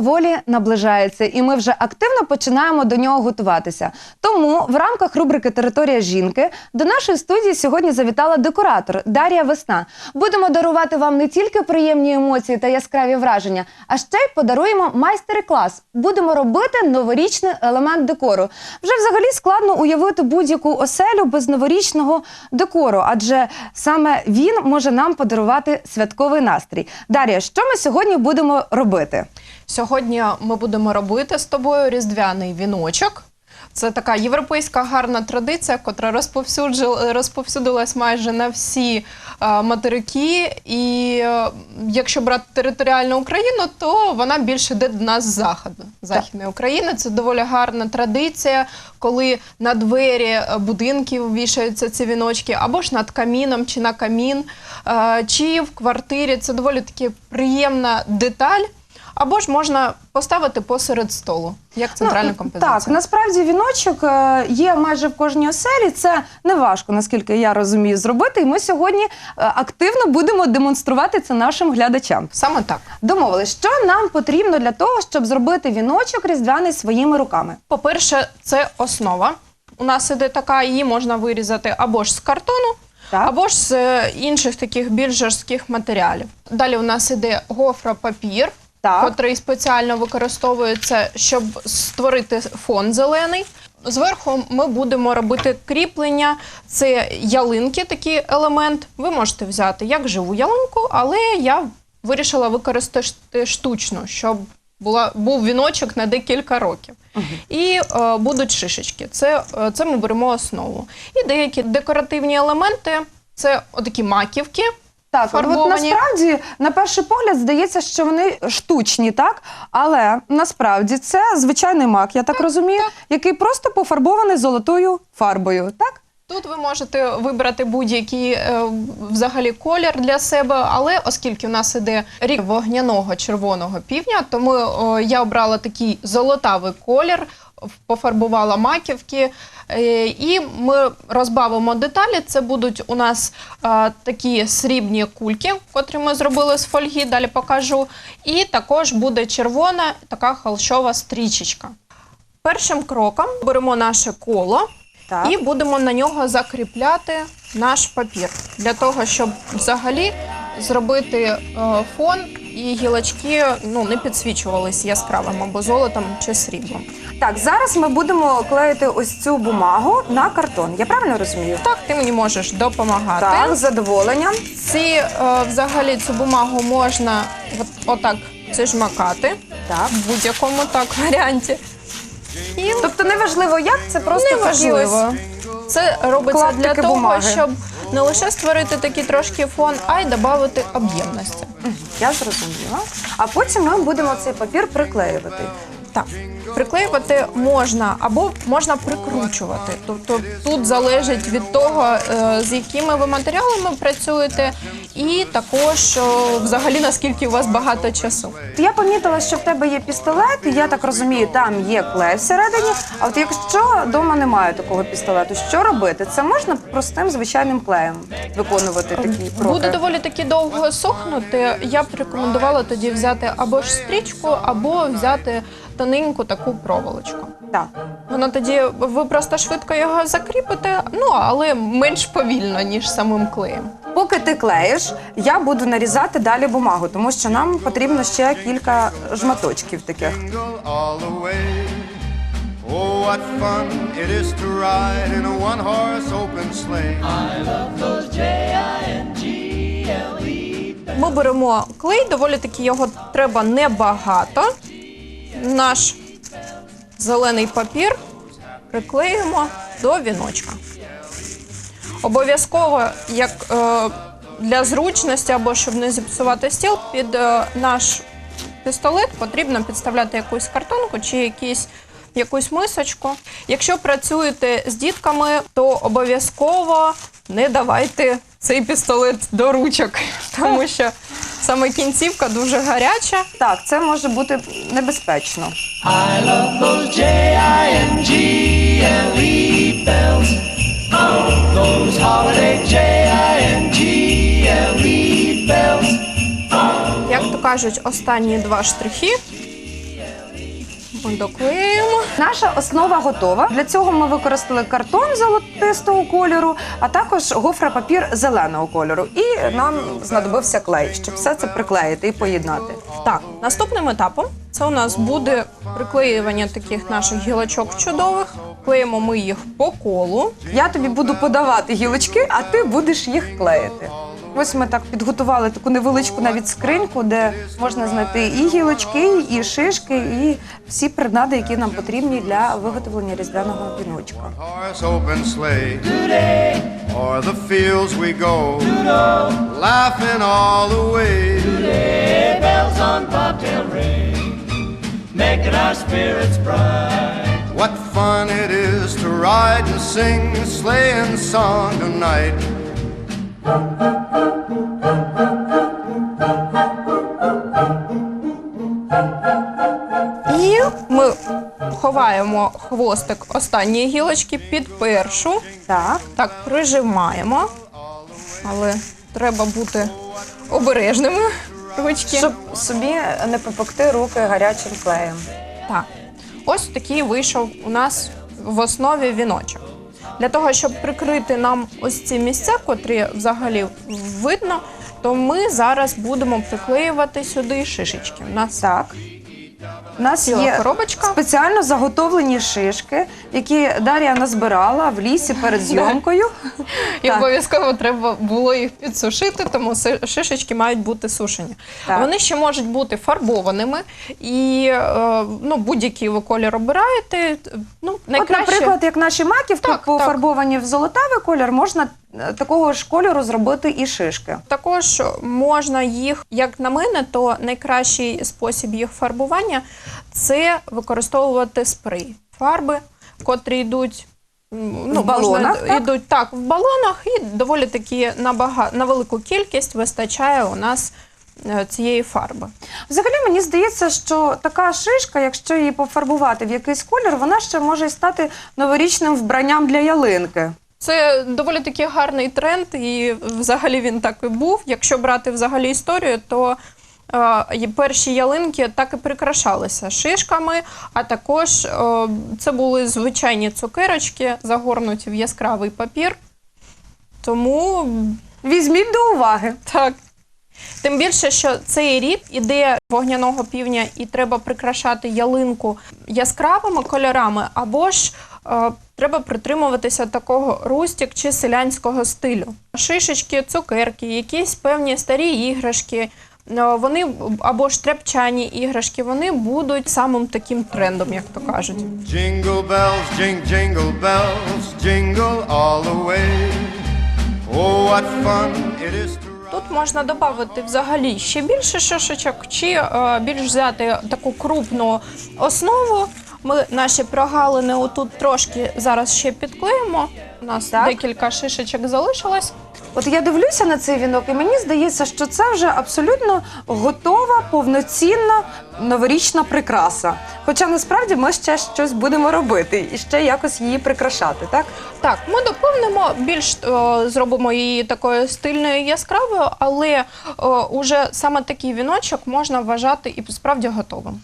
поволі наближається, і ми вже активно починаємо до нього готуватися. Тому в рамках рубрики Територія жінки до нашої студії сьогодні завітала декоратор Дар'я Весна. Будемо дарувати вам не тільки приємні емоції та яскраві враження, а ще й подаруємо майстер-клас. Будемо робити новорічний елемент декору. Вже взагалі складно уявити будь-яку оселю без новорічного декору, адже саме він може нам подарувати святковий настрій. Дар'я, що ми сьогодні будемо робити? Сьогодні ми будемо робити з тобою різдвяний віночок. Це така європейська гарна традиція, котра розповсюдилась майже на всі е, материки. І е, якщо брати територіальну Україну, то вона більше йде до нас з заходу, західної України. Це доволі гарна традиція, коли на двері е, будинків вішаються ці віночки, або ж над каміном, чи на камін, чи в квартирі. Це доволі таки приємна деталь. Або ж можна поставити посеред столу, як центральну Ну, композицію. Так, насправді віночок е, є майже в кожній оселі. Це не важко, наскільки я розумію, зробити. І ми сьогодні е, активно будемо демонструвати це нашим глядачам. Саме так. Домовились, що нам потрібно для того, щоб зробити віночок різдвяний своїми руками. По-перше, це основа. У нас іде така, її можна вирізати або ж з картону, Так. або ж з е, інших таких більш жорстких матеріалів. Далі у нас іде гофропапір, Так. котрий спеціально використовується, щоб створити фон зелений. Зверху ми будемо робити кріплення. Це ялинки, такий елемент. Ви можете взяти як живу ялинку, але я вирішила використати штучну, щоб була, був віночок на декілька років. І е, будуть шишечки. Це, е, це ми беремо основу. І деякі декоративні елементи це отакі маківки. Так, от фарбовані. насправді на перший погляд здається, що вони штучні, так? Але насправді це звичайний мак, я так, розумію, який просто пофарбований золотою фарбою, так? Тут ви можете вибрати будь-який е, взагалі колір для себе, але оскільки у нас іде рік вогняного червоного півдня, тому е, я обрала такий золотавий колір, пофарбувала маківки, е, і ми розбавимо деталі. Це будуть у нас е, такі срібні кульки, котрі ми зробили з фольги, далі покажу. І також буде червона така холщова стрічечка. Першим кроком беремо наше коло. Так. І будемо на нього закріпляти наш папір для того, щоб взагалі зробити е, фон і гілочки ну, не підсвічувались яскравим або золотом чи сріблом. Так, зараз ми будемо клеїти ось цю бумагу на картон. Я правильно розумію? Так, ти мені можеш допомагати. Так, з задоволенням. Ці е, взагалі цю бумагу можна от, отак зажмакати Так. в будь-якому так варіанті. І Тобто неважливо як, це просто Неважливо. Це робиться клаптики для того, бумаги. щоб не лише створити такий трошки фон, а й додати об'ємності. Я зрозуміла. А потім ми будемо цей папір приклеювати. Так, приклеювати можна або можна прикручувати. Тобто тут залежить від того, е, з якими ви матеріалами працюєте, і також взагалі наскільки у вас багато часу. Я помітила, що в тебе є пістолет, і я так розумію, там є клей всередині. А от якщо вдома немає такого пістолету, що робити? Це можна простим звичайним клеєм виконувати такі кроки? Буде доволі таки довго сохнути. Я б рекомендувала тоді взяти або ж стрічку, або взяти тоненьку таку проволочку. Так. Воно тоді ви просто швидко його закріпите, ну але менш повільно, ніж самим клеєм. Поки ти клеїш, я буду нарізати далі бумагу, тому що нам потрібно ще кілька жматочків таких. jingle. Oh, what fun it is to ride in a one-horse open sleigh. Ми беремо клей, доволі таки його треба небагато. Наш зелений папір приклеюємо до віночка. Обов'язково, як е, для зручності або щоб не зіпсувати стіл, під е, наш пістолет потрібно підставляти якусь картонку чи якісь, якусь мисочку. Якщо працюєте з дітками, то обов'язково не давайте цей пістолет до ручок, тому що саме кінцівка дуже гаряча. Так, це може бути небезпечно. I love those J-I-N-G-L-E bells. Those holiday J-I-N-G-L-E bells. Як то кажуть, останні два штрихи, доклеїмо. Наша основа готова. Для цього ми використали картон золотистого кольору, а також гофропапір зеленого кольору. І нам знадобився клей, щоб все це приклеїти і поєднати. Так, наступним етапом це у нас буде приклеювання таких наших гілочок чудових. Клеїмо ми їх по колу. Я тобі буду подавати гілочки, а ти будеш їх клеїти. Ось ми так підготували таку невеличку навіть скриньку, де можна знайти і гілочки, і шишки, і всі принади, які нам потрібні для виготовлення різдвяного віночка. Making our spirits bright. Fun it is to ride and sing a sleighing song tonight. І ми ховаємо хвостик останньої гілочки під першу. Так, Так, прижимаємо. Але треба бути обережними. Ручки. щоб собі не попекти руки гарячим клеєм. Так. Ось такий вийшов у нас в основі віночок. Для того, щоб прикрити нам ось ці місця, котрі взагалі видно, то ми зараз будемо приклеювати сюди шишечки. У нас Так. У нас ціла є коробочка. спеціально заготовлені шишки, які Дар'я назбирала в лісі перед зйомкою. І Так. обов'язково треба було їх підсушити, тому си- шишечки мають бути сушені. Так. Вони ще можуть бути фарбованими, і е, ну, будь-який ви колір обираєте. Ну, От, найкраще... наприклад, як наші маківки Так, пофарбовані в золотавий колір, можна такого ж кольору зробити і шишки. Також можна їх, як на мене, то найкращий спосіб їх фарбування це використовувати спрей. Фарби, котрі йдуть. Ну, В балонах, можна, так? йдуть так в балонах, і доволі таки на, бага, на велику кількість вистачає у нас е, цієї фарби. Взагалі мені здається, що така шишка, якщо її пофарбувати в якийсь колір, вона ще може стати новорічним вбранням для ялинки. Це доволі таки гарний тренд, і взагалі він так і був. Якщо брати взагалі історію, то е, перші ялинки так і прикрашалися шишками, а також е, це були звичайні цукерочки, загорнуті в яскравий папір. Тому Візьміть до уваги. так. Тим більше, що цей рік іде вогняного півня, і треба прикрашати ялинку яскравими кольорами, або ж треба притримуватися такого рустік чи селянського стилю. Шишечки, цукерки, якісь певні старі іграшки. е, Вони або ж тряпчані іграшки, вони будуть самим таким трендом, як то кажуть. Jingle bells, jing, jingle bells, jingle all the way. Oh, what fun it is to. Тут можна додати взагалі ще більше шишечок, чи е, більш взяти таку крупну основу. Ми наші прогалини отут трошки зараз ще підклеїмо. У нас Так. декілька шишечок залишилось. От я дивлюся на цей вінок, і мені здається, що це вже абсолютно готова, повноцінна новорічна прикраса. Хоча насправді ми ще щось будемо робити і ще якось її прикрашати, так? Так, ми доповнимо більш е, зробимо її такою стильною яскравою, але е, уже саме такий віночок можна вважати і справді готовим.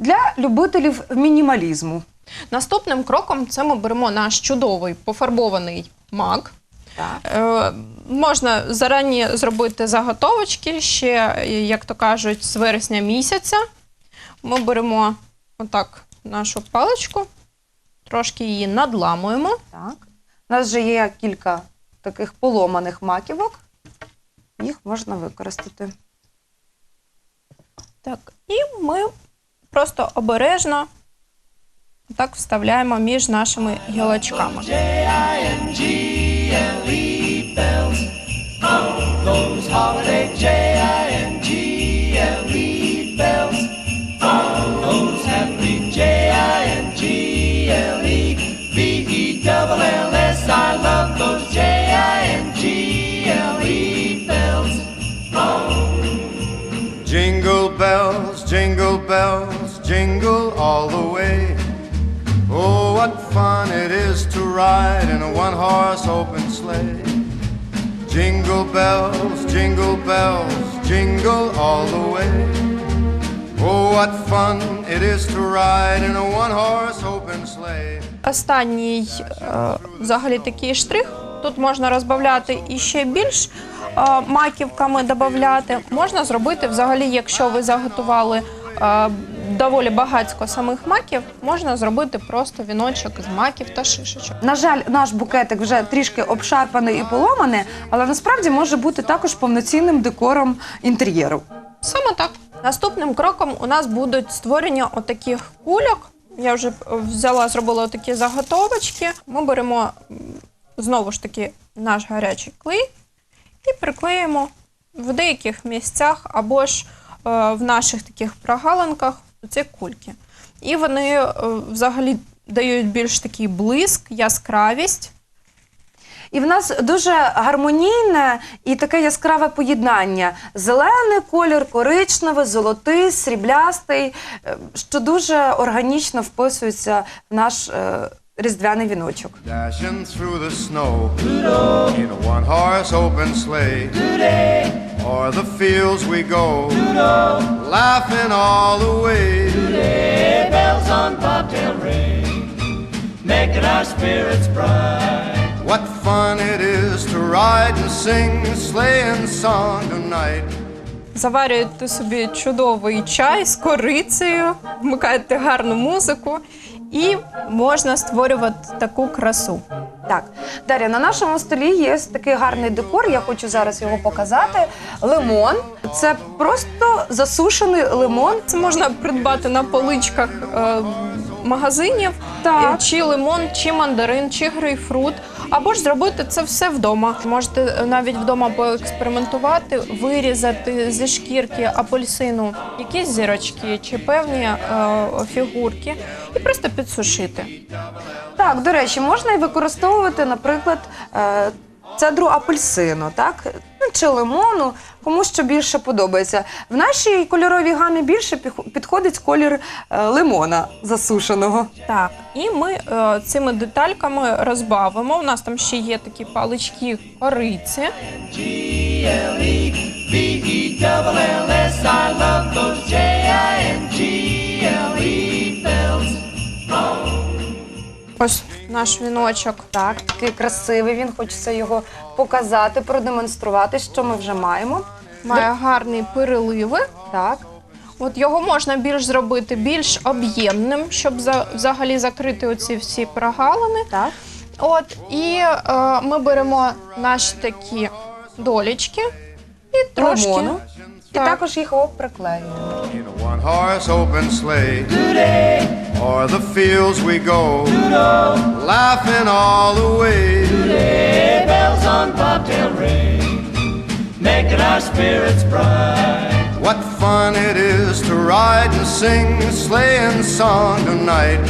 Для любителів мінімалізму. Наступним кроком це ми беремо наш чудовий пофарбований мак. Е, можна зарані зробити заготовочки ще, е, як то кажуть, з вересня місяця. Ми беремо отак нашу паличку, трошки її надламуємо. Так. У нас вже є кілька таких поломаних маківок. Їх можна використати. Так, і ми просто обережно так вставляємо між нашими гілочками. J-I-N-G-L-E bells those holiday J-I-N-G-L-E ride in a one horse open sleigh. Jingle bells, jingle bells, jingle all the way. Oh, what fun it is to ride in a one horse open sleigh. Останній е, взагалі такий штрих. Тут можна розбавляти і ще більш е, маківками додати. Можна зробити взагалі, якщо ви заготували доволі багатько самих маків, можна зробити просто віночок з маків та шишечок. На жаль, наш букетик вже трішки обшарпаний і поломаний, але насправді може бути також повноцінним декором інтер'єру. Саме так. Наступним кроком у нас будуть створення отаких кульок. Я вже взяла, зробила отакі заготовочки. Ми беремо знову ж таки наш гарячий клей і приклеїмо в деяких місцях або ж в наших таких прогалинках ці кульки. І вони е, взагалі дають більш такий блиск, яскравість. І в нас дуже гармонійне і таке яскраве поєднання: зелений колір, коричневий, золотий, сріблястий, е, що дуже органічно вписується в наш е, різдвяний віночок. Dashing the snow in a one horse open sleigh. O'er the fields we go, laughing all the way. Sleigh bells on bobtail ring, making our spirits bright. What fun it is to ride and sing a sleighing song tonight. Заварюєте собі чудовий чай з корицею, вмикаєте гарну музику і можна створювати таку красу. Так, Дар'я, на нашому столі є такий гарний декор. Я хочу зараз його показати. Лимон. Це просто засушений лимон. Це можна придбати на поличках е, магазинів, Так. Чи лимон, чи мандарин, чи грейпфрут. Або ж зробити це все вдома. Можете навіть вдома поекспериментувати, вирізати зі шкірки апельсину якісь зірочки чи певні е, фігурки, і просто підсушити. Так, до речі, можна і використовувати, наприклад, е, цедру апельсину, так? Ну, чи лимону, кому що більше подобається. В нашій кольоровій гамі більше підходить колір е, лимона засушеного. Так, і ми е, цими детальками розбавимо. У нас там ще є такі палички кориці. Ось наш віночок. Так, такий красивий він, хочеться його показати, продемонструвати, що ми вже маємо. Має гарні переливи. Так. От його можна більш зробити більш об'ємним, щоб за, взагалі закрити оці всі прогалини. Так. От і е, ми беремо наші такі долічки і трошки. Лимону. І Так. також їх приклеюємо. In a one horse open sleigh, o'er the fields we go, laughing all the way. Sleigh bells on bobtail ring, making our spirits bright. What fun it is to ride and sing a sleighing song tonight.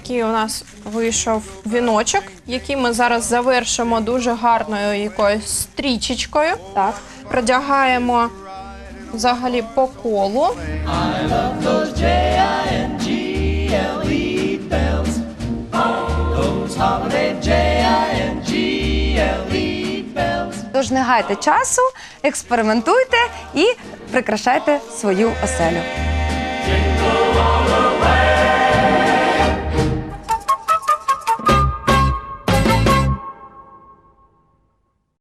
Такий у нас вийшов віночок, який ми зараз завершимо дуже гарною якоюсь стрічечкою. Так. Продягаємо взагалі по колу. Тож не гайте часу, експериментуйте і прикрашайте свою оселю.